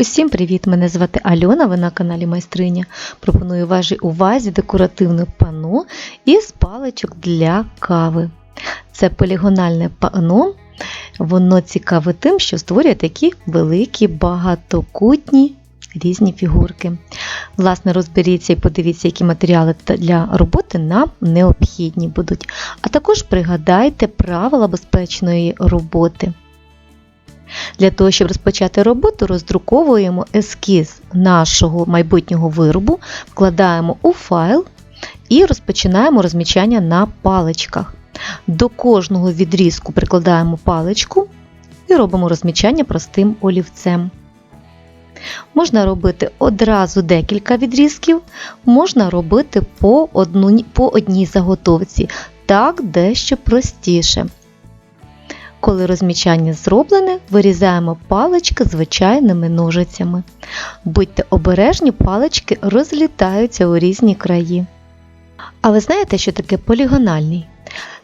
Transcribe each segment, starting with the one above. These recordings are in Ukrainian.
Усім привіт! Мене звати Альона, ви на каналі Майстриня. Пропоную вашій увазі декоративне пано із паличок для кави. Це полігональне пано. Воно цікаве тим, що створює такі великі, багатокутні різні фігурки. Власне, розберіться і подивіться, які матеріали для роботи нам необхідні будуть. А також пригадайте правила безпечної роботи. Для того, щоб розпочати роботу, роздруковуємо ескіз нашого майбутнього виробу, вкладаємо у файл і розпочинаємо розмічання на паличках. До кожного відрізку прикладаємо паличку і робимо розмічання простим олівцем. Можна робити одразу декілька відрізків, можна робити по, одній заготовці, так дещо простіше. Коли розмічання зроблене, вирізаємо палички звичайними ножицями. Будьте обережні, палички розлітаються у різні краї. А ви знаєте, що таке полігональний?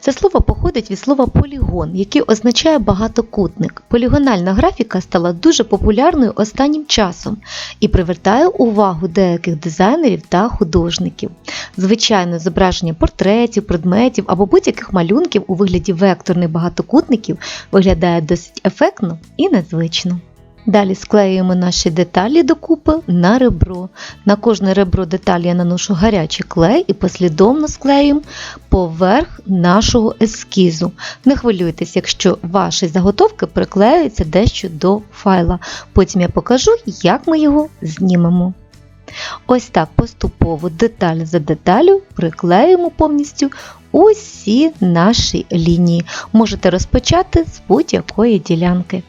Це слово походить від слова полігон, який означає багатокутник. Полігональна графіка стала дуже популярною останнім часом і привертає увагу деяких дизайнерів та художників. Звичайно, зображення портретів, предметів або будь-яких малюнків у вигляді векторних багатокутників виглядає досить ефектно і незвично. Далі склеюємо наші деталі докупи на ребро. На кожне ребро деталі я наношу гарячий клей і послідовно склеюємо поверх нашого ескізу. Не хвилюйтесь, якщо ваші заготовки приклеюються дещо до файла. Потім я покажу, як ми його знімемо. Ось так поступово деталь за деталю приклеюємо повністю усі наші лінії. Можете розпочати з будь-якої ділянки.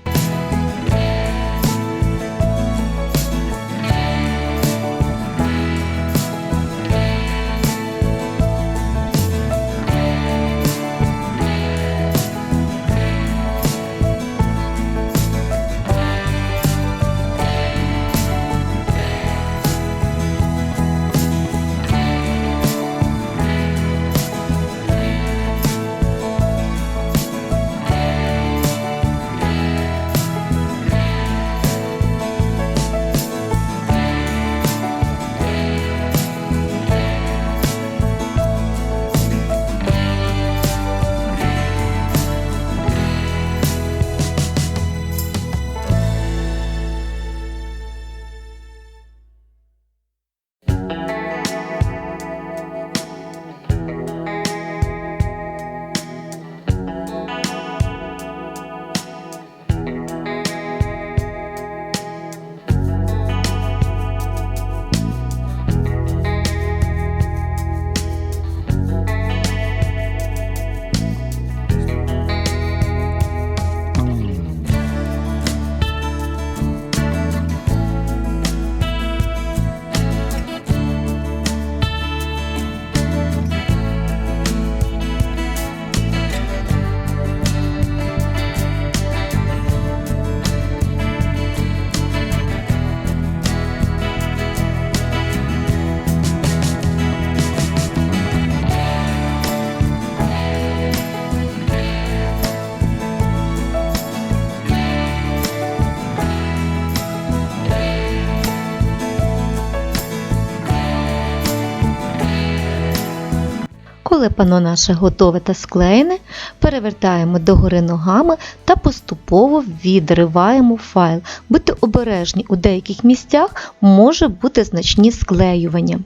Коли пано наше готове та склеєне, перевертаємо догори ногами та поступово відриваємо файл. Будьте обережні, у деяких місцях може бути значні склеювання.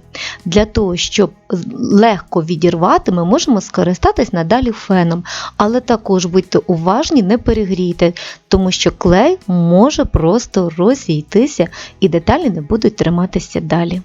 Для того, щоб легко відірвати, ми можемо скористатись надалі феном, але також будьте уважні, не перегрійте, тому що клей може просто розійтися і деталі не будуть триматися далі.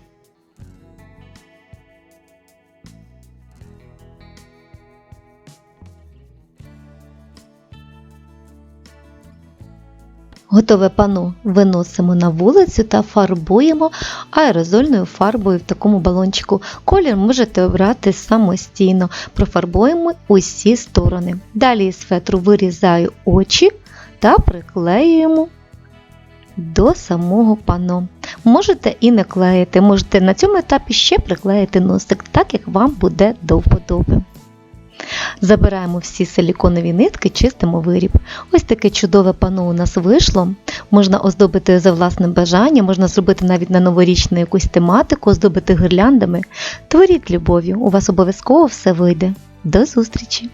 Готове пано виносимо на вулицю та фарбуємо аерозольною фарбою в такому балончику. Колір можете обрати самостійно. Профарбуємо усі сторони. Далі з фетру вирізаю очі та приклеюємо до самого пано. Можете і не клеїти, можете на цьому етапі ще приклеїти носик, так як вам буде до вподоби. Забираємо всі силіконові нитки, чистимо виріб. Ось таке чудове пано у нас вийшло. Можна оздобити за власним бажанням, можна зробити навіть на новорічну якусь тематику, оздобити гирляндами. Творіть любов'ю, у вас обов'язково все вийде. До зустрічі!